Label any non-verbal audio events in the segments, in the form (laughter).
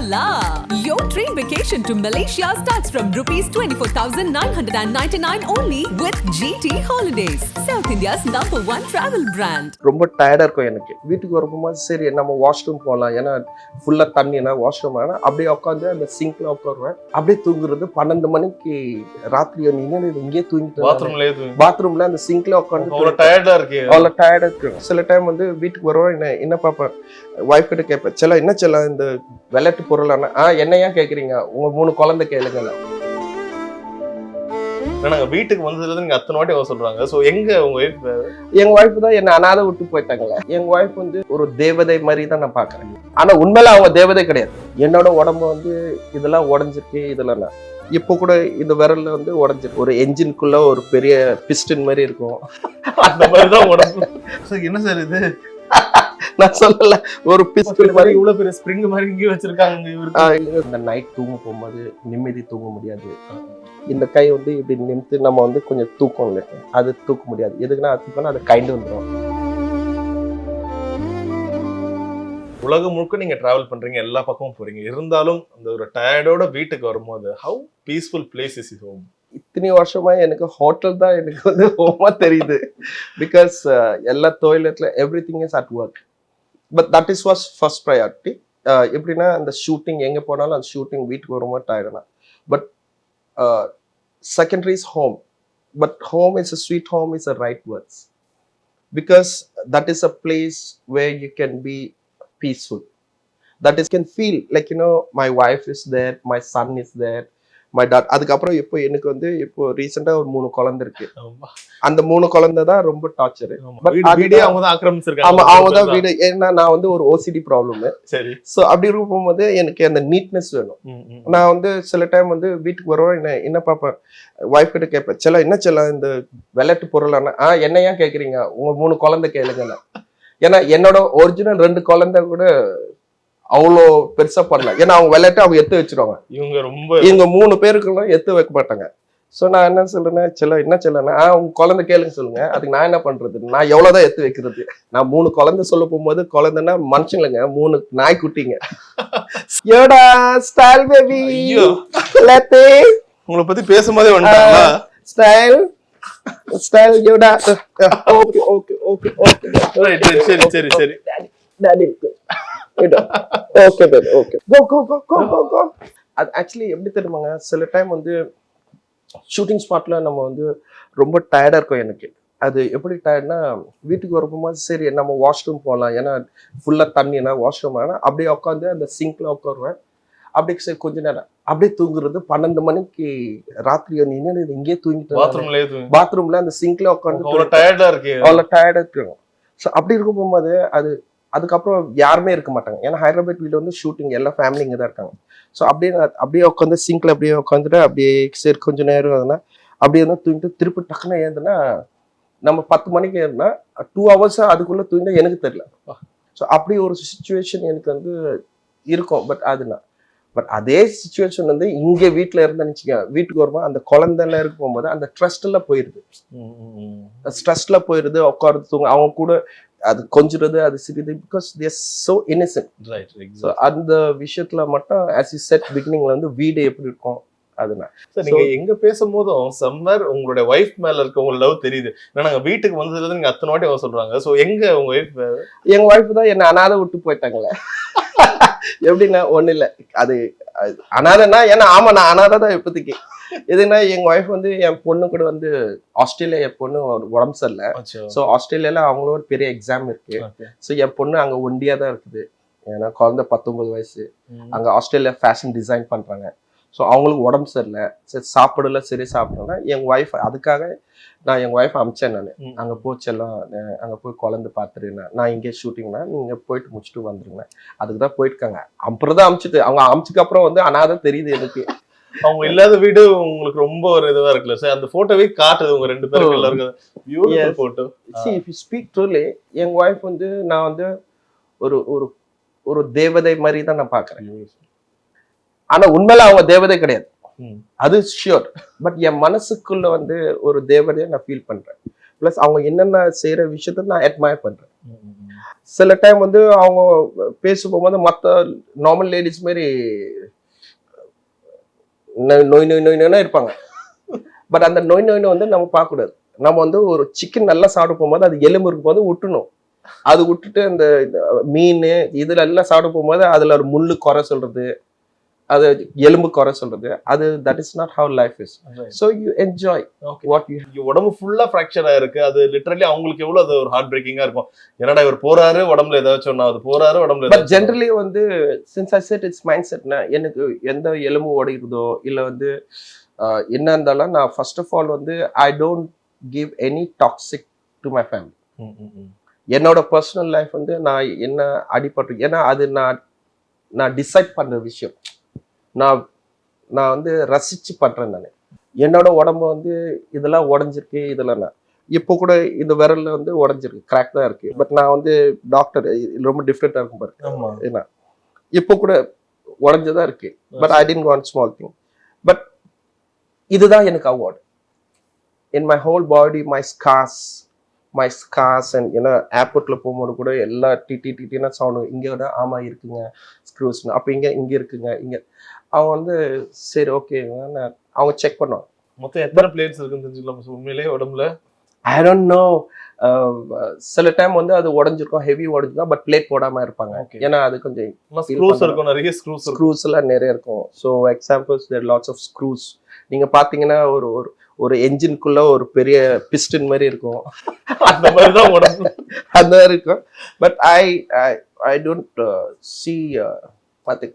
la. Vacation to Malaysia starts from rupees 24,999 only with GT Holidays, South India's number one travel brand. ரொம்ப டயர்டாக இருக்கும் எனக்கு. வீட்டுக்கு வரும்போது சரி நம்ம வாஷ்ரூம் போகலாம் ஏன்னா ஃபுல்லாக தண்ணினா வாஷ்ரூம் ஆனால் அப்படியே உட்காந்து அந்த சிங்க்ல உட்காருவேன். அப்படியே தூங்குறது பன்னெண்டு மணிக்கு ராத்திரி நீங்கள் இங்கேயே தூங்கிட்டு பாத்ரூம்லயே பாத்ரூம்ல அந்த சிங்க்ல உட்காந்து அவ்வளவு டயர்டா இருக்கு. அவ்வளோ டயர்டாக இருக்கும் சில டைம் வந்து வீட்டுக்கு வருவேன் என்ன என்ன பார்ப்பேன் ஒய்ஃப் கிட்ட கேட்பேன் செல்ல என்ன செல்ல இந்த விளையாட்டு பொருளான ஆ என்ன ஏன் கேட்குறீங்க உங்க மூணு குழந்தை கேளுங்க ஏன்னா நாங்க வீட்டுக்கு வந்ததுல நீங்க அத்தனை வாட்டி சொல்றாங்க. சோ எங்க உங்க ஒய்ஃப் எங்க ஒய்ஃப் தான் என்ன அனாதை விட்டு போயிட்டாங்களே எங்க ஒய்ஃப் வந்து ஒரு தேவதை மாதிரி தான் நான் பார்க்கறேன். ஆனா உண்மையில அவங்க தேவதை கிடையாது. என்னோட உடம்பு வந்து இதெல்லாம் உடஞ்சிருக்கு இதெல்லாம் நான். இப்போ கூட இந்த விரல்ல வந்து உடஞ்சிருக்கு ஒரு என்ஜின்குள்ள ஒரு பெரிய பிஸ்டன் மாதிரி இருக்கும். அந்த மாதிரி தான் உடம்பு. என்ன சார் இது? நான் சொல்லல ஒரு பிஸ்டன் மாதிரி இவ்வளவு பெரிய ஸ்ப்ரிங் மாதிரி இங்கேயும் வச்சிருக்காங்க இவருக்கு இந்த நைட் தூங்க போகும்போது நிம்மதி தூங்க முடியாது. இந்த கை வந்து இப்படி நிமித்து நம்ம வந்து கொஞ்சம் தூக்கம் இல்லை. அது தூக்க முடியாது. எதுக்குன்னா அது தூக்கம்னா அது கைண்டு வந்துடும் உலகம் முழுக்க நீங்க டிராவல் பண்றீங்க எல்லா பக்கமும் போறீங்க. இருந்தாலும் அந்த ஒரு டயர்டோட வீட்டுக்கு வரும்போது how peaceful place is is home இத்தனை வருஷமா எனக்கு ஹோட்டல் தான் எனக்கு வந்து ஹோமா தெரியுது. பிகாஸ் எல்லா தொழிலத்துல everything is at work but that is was first priority எப்படின்னா அந்த ஷூட்டிங் எங்க போனாலும் அந்த ஷூட்டிங் வீட்டுக்கு வரும்போது டயர்டனா but secondary is home but home is a sweet home is a right words because that is a place where you can be peaceful that is can feel like you know my wife is there my son is there my dad அதுக்கப்புறம் இப்போ எனக்கு வந்து இப்போ ரீசெண்டா ஒரு மூணு குழந்தை இருக்கு. அந்த மூணு குழந்தை தான் ரொம்ப டார்ச்சர் வீடே அவங்க தான் ஆக்கிரமிச்சிருக்காங்க. அவங்க தான் வீடு. ஏன்னா நான் வந்து ஒரு ஓசிடி ப்ராப்ளம் சரி. ஸோ அப்படி இருக்கும்போது எனக்கு அந்த நீட்னஸ் வேணும். நான் வந்து சில டைம் வந்து வீட்டுக்கு வருவேன். என்ன என்ன பார்ப்பேன் ஒய்ஃப் கிட்ட கேட்பேன் செல்ல என்ன செல்ல இந்த விளையாட்டு பொருளான ஆ என்ன ஏன் கேட்குறீங்க உங்க மூணு குழந்தை கேளுங்க ஏன்னா என்னோட ஒரிஜினல் ரெண்டு குழந்தை கூட அவ்வளோ பெருசா பண்ணல. ஏன்னா அவங்க விளையாட்டு அவங்க எடுத்து வச்சிருவாங்க. இவங்க ரொம்ப இவங்க மூணு பேருக்குலாம் எத்து வைக்க மாட்டாங்க. ஸோ நான் என்ன சொல்றேன்னா செல்ல என்ன செல்லனா உங்க குழந்தை கேளுங்க சொல்லுங்க. அதுக்கு நான் என்ன பண்றது? நான் எவ்வளவுதான் எத்து வைக்கிறது? நான் மூணு குழந்தை சொல்ல போகும்போது குழந்தைன்னா மனுஷங்களுங்க மூணு நாய்க்குட்டிங்க ஏடா ஸ்டைல் பேபி உங்களை பத்தி பேசும்போதே வந்துட்டாங்களா? ஸ்டைல் ஸ்டைல் யோடா ஓகே ஓகே ஓகே ஓகே. சரி சரி சரி. Daddy okay baby okay go go go go go go அது ஆக்சுவலி எப்படி தெரியுமாங்க? சில டைம் வந்து ஷூட்டிங் ஸ்பாட்ல நம்ம வந்து ரொம்ப டயர்டா இருக்கும் எனக்கு. அது எப்படி டயர்ட்னா வீட்டுக்கு வரும்போது சரி நம்ம வாஷ்ரூம் போகலாம் ஏன்னா ஃபுல்லாக தண்ணினா வாஷ்ரூம் ஆனால் அப்படியே உட்காந்து அந்த சிங்க்ல உட்காருவேன் அப்படியே சரி கொஞ்ச நேரம். அப்படியே தூங்குறது பன்னெண்டு மணிக்கு ராத்திரி நின்று இங்கேயே தூங்கிட்டு பாத்ரூம்லயே பாத்ரூம்ல அந்த சிங்க்ல உட்காந்து அவ்வளவு டயர்டா இருக்கு. அவ்வளோ டயர்டாக இருக்கும். ஸோ அப்படி இருக்கும் போகும்போது அது அதுக்கப்புறம் யாருமே இருக்க மாட்டாங்க. ஏன்னா ஹைதராபாத் வீடு வந்து ஷூட்டிங் எல்லா ஃபேமிலி இங்கே தான் இருக்காங்க. ஸோ அப்படியே அப்படியே உட்காந்து சிங்க்ல அப்படியே உட்காந்துட்டு அப்படியே சரி கொஞ்ச நேரம் இருந்தா அப்படியே இருந்தா தூங்கிட்டு திருப்பி டக்குன்னு ஏந்துனா நம்ம பத்து மணிக்கு ஏறினா டூ ஹவர்ஸ் அதுக்குள்ள தூங்கினா எனக்கு தெரியல. ஸோ அப்படி ஒரு சுச்சுவேஷன் எனக்கு வந்து இருக்கும். பட் அதுனா பட் அதே சுச்சுவேஷன் வந்து இங்கே வீட்டில் இருந்தேன்னு வச்சுக்கோங்க. வீட்டுக்கு வரும்போது அந்த குழந்தைல இருக்க போகும்போது அந்த ட்ரஸ்ட்ல போயிருது. ம், ம், ம். ஸ்ட்ரெஸ்ல போயிருது உட்காருது தூங்க அவங்க கூட அது கொஞ்சிறது அது சிரிது because they're so innocent Right, so. அந்த விஷயத்துல மட்டும் ஆஸ் யூ செட் பிகினிங்ல வந்து வீடு எப்படி இருக்கும் Sir, நீங்க எங்க பேசும்போதும் சம்மர் உங்களுடைய ஒய்ஃப் மேல இருக்க உங்க லவ் தெரியுது. ஏன்னா நாங்க வீட்டுக்கு வந்ததுல இருந்து நீங்க அத்தனை வாட்டி அவ சொல்றாங்க. சோ எங்க உங்க ஒய்ஃப் எங்க ஒய்ஃப் தான் என்ன அனாதை விட்டு போயிட்டாங்களே. எப்படின்னா ஒண்ணு இல்ல. அது அனாதைன்னா ஏன்னா ஆமா நான் அனாதை தான் இப்போதைக்கு. எதுனா எங்க ஒய்ஃப் வந்து என் பொண்ணு கூட வந்து ஆஸ்திரேலியா என் பொண்ணு ஒரு உடம்பு சரியில்லை. ஸோ ஆஸ்திரேலியால அவங்களும் ஒரு பெரிய எக்ஸாம் இருக்கு. ஸோ என் பொண்ணு அங்க ஒண்டியா தான் இருக்குது. ஏன்னா குழந்தை பத்தொன்பது வயசு. அங்க ஆஸ்திரேலியா ஃபேஷன் டிசைன் பண்றாங்க. ஸோ அவங்களுக்கு உடம்பு சரியில்லை. சரி சாப்பிடல சரி சாப்பிடலன்னா என் ஒய்ஃப் அதுக்காக நான் என் ஒய்ஃப் அமிச்சேன் நான். அங்க போச்செல்லாம் அங்க போய் குழந்தை பார்த்துருங்க. நான் இங்கே ஷூட்டிங்னா நீங்க போயிட்டு முடிச்சுட்டு வந்துருங்க. அதுக்கு தான் போயிருக்காங்க. அப்புறம் தான் அமிச்சிட்டு அவங்க அமிச்சுக்கு அப்புறம் வந்து அனாதை தெரியுது எனக்கு. அவங்க இல்லாத வீடு உங்களுக்கு ரொம்ப ஒரு இதுவா இருக்குல்ல சார் அந்த போட்டோவே காட்டுது உங்க ரெண்டு Oh. எல்லாருக்கும். போட்டோ ஸ்பீக் ட்ரூலி என் ஒய்ஃப் வந்து நான் வந்து ஒரு ஒரு ஒரு தேவதை மாதிரி தான் நான் பார்க்கறேன். ஆனா உண்மையில அவங்க தேவதை கிடையாது. அது ஷியோர் பட் என் மனசுக்குள்ள வந்து ஒரு தேவதையை நான் ஃபீல் பண்றேன். ப்ளஸ் அவங்க என்னென்ன செய்யற விஷயத்த நான் அட்மயர் பண்றேன். சில டைம் வந்து அவங்க பேச போகும்போது மற்ற நார்மல் லேடிஸ் மாதிரி நொ- நொய் நொய் நொய் நொய்னா இருப்பாங்க. பட் அந்த நொய் நொய்னு வந்து நம்ம பார்க்கக்கூடாது. நம்ம வந்து ஒரு சிக்கன் நல்லா சாப்பிட போகும்போது அது எலும்பு இருக்கும்போது விட்டுணும் அது விட்டுட்டு அந்த மீன் இதுல எல்லாம் சாப்பிட போகும்போது அதுல ஒரு முள்ளு குறை சொல்றது அது எலும்பு குறை சொல்றது. அது that is not how life is so you enjoy. What you உடம்பு ஃபுல்லா ஃப்ராக்சர் ஆயிருக்கு. அது லிட்டரலி அவங்களுக்கு எவ்வளவு அது ஒரு ஹார்ட் பிரேக்கிங்கா இருக்கும். என்னடா இவர் போறாரு உடம்புல ஏதாச்சும் ஒண்ணு அது போறாரு உடம்புல பட் ஜென்ரலி வந்து since I set it's mind செட்னா எனக்கு எந்த எலும்பு உடைகிறதோ இல்லை வந்து என்ன இருந்தாலும் நான் ஃபர்ஸ்ட் ஆஃப் ஆல் வந்து I don't give any toxic to my family hmm, hmm, hmm. என்னோட பர்சனல் லைஃப் வந்து நான் என்ன அடிபட்டு ஏன்னா அது நான் நான் டிசைட் பண்ற விஷயம். நான் நான் வந்து ரசிச்சு பண்றேன் நான். என்னோட உடம்பு வந்து இதெல்லாம் உடஞ்சிருக்கு இதெல்லாம் நான் இப்போ கூட இந்த விரல்ல வந்து உடஞ்சிருக்கு கிராக் தான் இருக்கு. பட் நான் வந்து டாக்டர் ரொம்ப டிஃப்ரெண்டா இருக்கும் பாரு ஆமா. என்ன இப்போ கூட உடஞ்சதா இருக்கு. But I tend want small thing but இதுதான் எனக்கு award in my whole body my scars my scars and ஏன்னா ஏர்போர்ட்ல போகும்போது கூட எல்லா டிடி டிட்டினா சவுண்ட் இங்க விட ஆமா இருக்குங்க. ஸ்க்ரூஸ் அப்போ இங்க இங்க இருக்குங்க. இங்க. அவங்க வந்து சரி ஓகே அவங்க செக் பண்ணுவாங்க. மொத்தம் எத்தனை பிளேட்ஸ் இருக்குன்னு தெரிஞ்சுக்கலாம்? உண்மையிலேயே உடம்புல? ஐ டோன்ட் நோ சில டைம் வந்து அது உடஞ்சிருக்கும். ஹெவி உடஞ்சிருக்கும். பட் பிளேட் போடாம இருப்பாங்க. ஏன்னா அது கொஞ்சம் ஸ்க்ரூஸ். இருக்கும். நிறைய ஸ்க்ரூஸ் ஸ்க்ரூஸ் எல்லாம் நிறைய இருக்கும். So examples there lots of screws நீங்க பாத்தீங்கன்னா ஒரு ஒரு ஒரு என்ஜின்குள்ள ஒரு பெரிய பிஸ்டன் மாதிரி இருக்கும். அந்த மாதிரி தான் உடம்பு. அந்த மாதிரி இருக்கும். But I I I don't see பார்த்து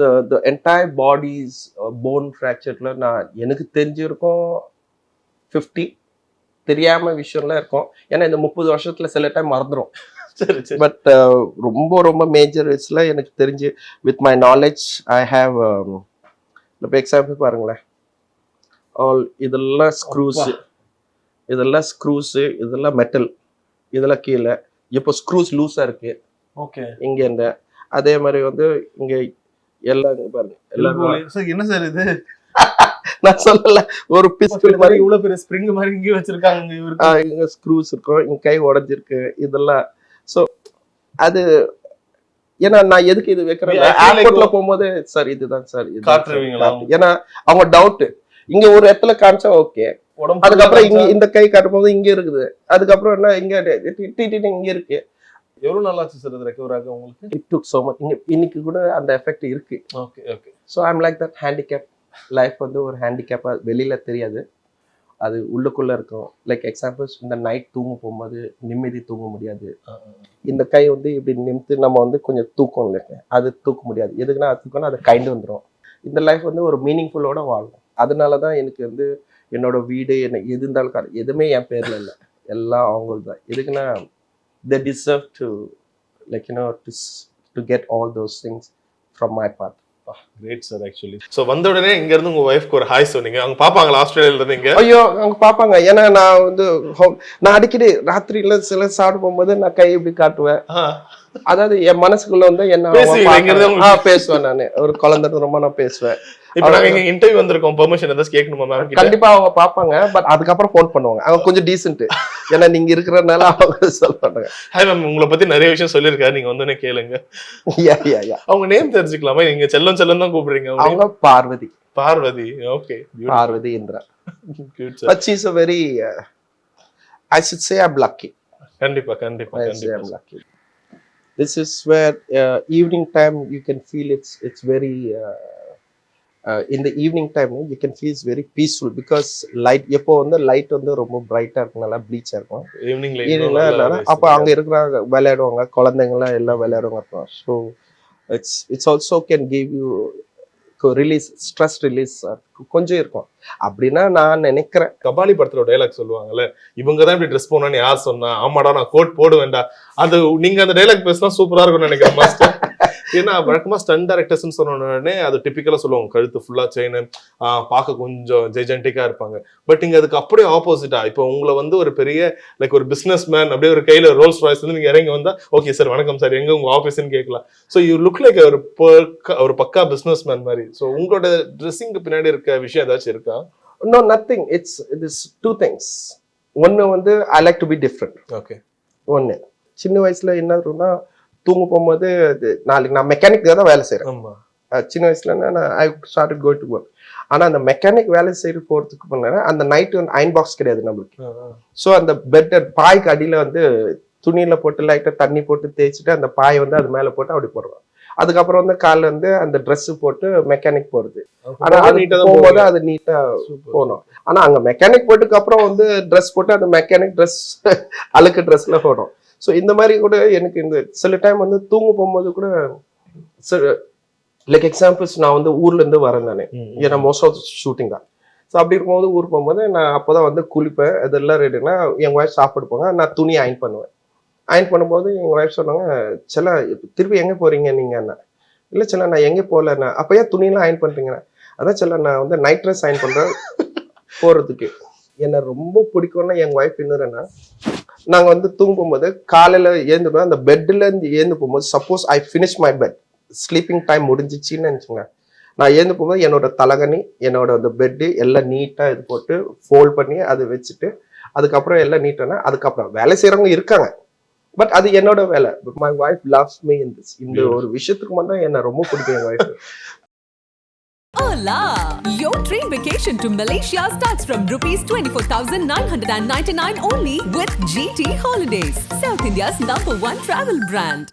the the entire body's bone ஃப்ராக்சர்ல நான் எனக்கு தெரிஞ்சிருக்கும் ஃபிஃப்டி தெரியாம விஷயம்லாம் இருக்கும். ஏன்னா இந்த முப்பது வருஷத்துல சில டைம் மறந்துடும் சரி சரி. பட் ரொம்ப ரொம்ப மேஜர் வயசுல எனக்கு தெரிஞ்சு with my knowledge I have இப்போ எக்ஸாம்பிள் பாருங்களேன். ஆல் இதெல்லாம் ஸ்க்ரூஸ். இதெல்லாம் ஸ்க்ரூஸ் இதெல்லாம் மெட்டல் இதெல்லாம் கீழே. இப்போ ஸ்க்ரூஸ் லூஸா இருக்கு. ஓகே. இங்க இந்த அதே மாதிரி வந்து இங்க எல்லாம் இங்க பாருங்க. எல்லாமே என்ன சார் இது? (laughs) நான் சொல்லல. ஒரு பிஸ்டல் மாதிரி இவ்வளவு பெரிய ஸ்ப்ரிங் மாதிரி இங்கேயும் வச்சிருக்காங்க இவருக்கு. இங்க ஸ்க்ரூஸ் இருக்கும். இங்க கை உடைஞ்சிருக்கு. இதெல்லாம். ஸோ அது ஏன்னா நான் எதுக்கு இது வைக்கிறேன் ஏர்போர்ட்ல போகும்போது சார் இதுதான் சார்? ஏன்னா அவங்க டவுட் இங்க ஒரு இடத்துல காமிச்சா ஓகே அதுக்கப்புறம் இங்க இந்த கை காட்டும் போது இங்க இருக்குது. அதுக்கப்புறம் என்ன இங்க இங்க இருக்கு. எவ்வளவு நாள் ஆச்சு சார் இது ரெக்கவர் ஆக உங்களுக்கு? இட் டுக் சோ மச் இங்க இன்னைக்கு கூட அந்த எஃபெக்ட் இருக்கு. Okay okay so I'm like that handicap life வந்து ஒரு ஹேண்டிகேப்பா வெளியில தெரியாது. அது உள்ளுக்குள்ள இருக்கும். லைக் எக்ஸாம்பிள்ஸ் இந்த நைட் தூங்க போகும்போது நிம்மதி தூங்க முடியாது. இந்த கை வந்து இப்படி நிமித்து நம்ம வந்து கொஞ்சம் தூக்கம் இல்லை அது தூக்க முடியாது. எதுக்குன்னா அது தூக்கம்னா அது கைண்டு வந்துடும் இந்த லைஃப் வந்து ஒரு மீனிங்ஃபுல்லோட வாழும். அதனால தான் எனக்கு வந்து என்னோட வீடு என்ன எது இருந்தாலும் காடு எதுவுமே என் பேர்ல இல்லை. எல்லாம் அவங்களுக்கு தான் எதுக்குன்னா they deserve to like you know to to get all those things from my part great sir actually so வந்த உடனே இங்க இருந்து உங்க ஒய்ஃப்க்கு ஒரு ஹாய் சொன்னீங்க. அவங்க பாப்பாங்களா? ஆஸ்திரேலியால இருந்து இங்க? ஐயோ அவங்க பார்ப்பாங்க ஏன்னா நான் வந்து நான் அடிக்கடி ராத்திரியில சில சாப்பிட போகும்போது நான் கை இப்படி காட்டுவேன். அதாவது என் மனசுக்குள்ள வந்து என்ன பேசுவேன் நானு. ஒரு குழந்தை ரொம்ப நான் பேசுவேன். இப்ப நாங்க இங்க இன்டர்வியூ வந்திருக்கோம். பெர்மிஷன் ஏதாச்சும் கேட்கணுமா மேம் கண்டிப்பா அவங்க பார்ப்பாங்க. பட் அதுக்கப்புறம் ஃபோன் பண்ணுவாங்க. அவங்க கொஞ்சம் டீசென்ட் ஏன்னா நீங்க இருக்கிறதுனால அவங்க சொல்ல மாட்டாங்க. ஹாய் மேம் உங்களை பத்தி நிறைய விஷயம் சொல்லியிருக்காரு. நீங்க வந்தோடனே கேளுங்க. அவங்க நேம் தெரிஞ்சுக்கலாமா? நீங்க செல்லம் செல்லம் தான் கூப்பிடுறீங்க. அவங்க Parvathi. Parvathi. Okay Parvathi Indira. But a very I should say I'm lucky. கண்டிப்பா கண்டிப்பா கண்டிப்பா lucky. This is where uh, evening time you can feel it's it's very uh, uh, in the evening time you can feel it's very peaceful because light எப்போ வந்து light வந்து ரொம்ப பிரைட்டா இருக்கனால ப்ளீச்சா இருக்கும். ஈவினிங்ல ஈவினிங்ல இல்லைன்னா அப்போ அங்க இருக்கிறாங்க விளையாடுவாங்க குழந்தைங்களாம் எல்லாம் விளையாடுவாங்க. இருக்கும் so it's it's also can give you release stress release கொஞ்சம் இருக்கும். அப்படின்னா நான் நினைக்கிறேன். கபாலி படத்துல டைலாக் சொல்லுவாங்கல்ல இவங்க தான் இப்படி ட்ரெஸ் போனோன்னு யார் சொன்னா? ஆமாடா நான் கோட் போடுவேன்டா. அது நீங்க அந்த டைலாக் பேசினா சூப்பரா இருக்கும்னு நினைக்கிறேன் மாஸ்டர் ஏன்னா வழக்கமா ஸ்டன் டேரக்டர்ஸ்னு சொன்ன உடனே அது டிபிக்கலா சொல்லுவாங்க. கழுத்து ஃபுல்லா செயின் பார்க்க கொஞ்சம் ஜெஜென்டிக்கா இருப்பாங்க. பட் இங்க அதுக்கு அப்படியே ஆப்போசிட்டா இப்போ உங்களை வந்து ஒரு பெரிய லைக் ஒரு பிசினஸ் மேன் அப்படியே ஒரு கையில ரோல்ஸ் ராய்ஸ் வந்து நீங்க இறங்கி வந்தா ஓகே சார் வணக்கம் சார் எங்க உங்க ஆஃபீஸ்னு கேட்கலாம். ஸோ யூ லுக் லைக் ஒரு ஒரு பக்கா பிசினஸ் மேன் மாதிரி. ஸோ உங்களோட ட்ரெஸ்ஸிங்க்கு பின்னாடி இருக்க விஷயம் ஏதாச்சும் இருக்கா? No nothing it's it is two things ஒன்று வந்து I like to be different okay ஒன்று சின்ன வயசுல என்ன இருக்கும்னா தூங்க போகும்போது அது நாளைக்கு நான் மெக்கானிக் தான் வேலை செய்கிறேன் ஆமா. சின்ன வயசுல இருந்து நான் I started go to work ஆனா அந்த மெக்கானிக் வேலை செய்ய போறதுக்கு முன்னாடி அந்த நைட்டு வந்து அயன் பாக்ஸ் கிடையாது நம்மளுக்கு. ஸோ அந்த பெட் பாய்க்கு அடியில வந்து துணியில போட்டு லைட்டா தண்ணி போட்டு தேய்ச்சிட்டு அந்த பாயை வந்து அது மேல போட்டு அப்படி போடுறோம் அதுக்கப்புறம் வந்து காலைல வந்து அந்த Dress போட்டு மெக்கானிக் போறது. ஆனா அது தான் போகும்போது. அது நீட்டா Super. போகணும் ஆனா அங்க மெக்கானிக் போட்டுக்கு அப்புறம் வந்து ட்ரெஸ் போட்டு அந்த மெக்கானிக் ட்ரெஸ் அழுக்கு ட்ரெஸ்ல போடும் ஸோ இந்த மாதிரி கூட எனக்கு இந்த சில டைம் வந்து தூங்க போகும்போது கூட லைக் எக்ஸாம்பிள்ஸ் நான் வந்து ஊர்ல இருந்து வரேன் நானு. ஏன்னா மோஸ்ட் ஆஃப் ஷூட்டிங் தான். ஸோ அப்படி இருக்கும்போது ஊர் போகும்போது நான் அப்போதான் வந்து குளிப்பேன். இதெல்லாம் ரெடினா எங்கள் ஒய்ஃப் சாப்பிட்டு போங்க நான் துணி அயன் பண்ணுவேன். அயன் பண்ணும்போது எங்கள் ஒய்ஃப் சொன்னாங்க சில திருப்பி எங்கே போறீங்க நீங்க என்ன இல்லை சில நான் எங்கே போகலண்ணா அப்போ ஏன் துணியெல்லாம் அயன் பண்ணுறீங்கண்ணா அதான் சில நான் வந்து நைட் ட்ரெஸ் அயன் பண்ணுறேன் (laughs) போகிறதுக்கு என்னை ரொம்ப பிடிக்கும்னா எங்கள் ஒய்ஃப் என்னதுன்னா நாங்கள் வந்து தூங்கும்போது காலையில் ஏந்துப்போம் அந்த பெட்டில் இருந்து ஏந்து போகும்போது suppose I finish my bed sleeping time முடிஞ்சிச்சின்னு நினச்சிங்க நான் ஏந்து போகும்போது என்னோட தலகணி என்னோட அந்த பெட்டு எல்லாம் நீட்டாக இது போட்டு ஃபோல்ட் பண்ணி அது வச்சுட்டு அதுக்கப்புறம் எல்லாம் நீட்டானா அதுக்கப்புறம் வேலை செய்கிறவங்க இருக்காங்க. பட் அது என்னோட வேலை. My wife loves me in this இந்த ஒரு விஷயத்துக்கு மட்டும் என்ன ரொம்ப பிடிக்கும் என் wife Hola! Your dream vacation to Malaysia starts from rupees 24,999 only with GT Holidays, South India's number one travel brand.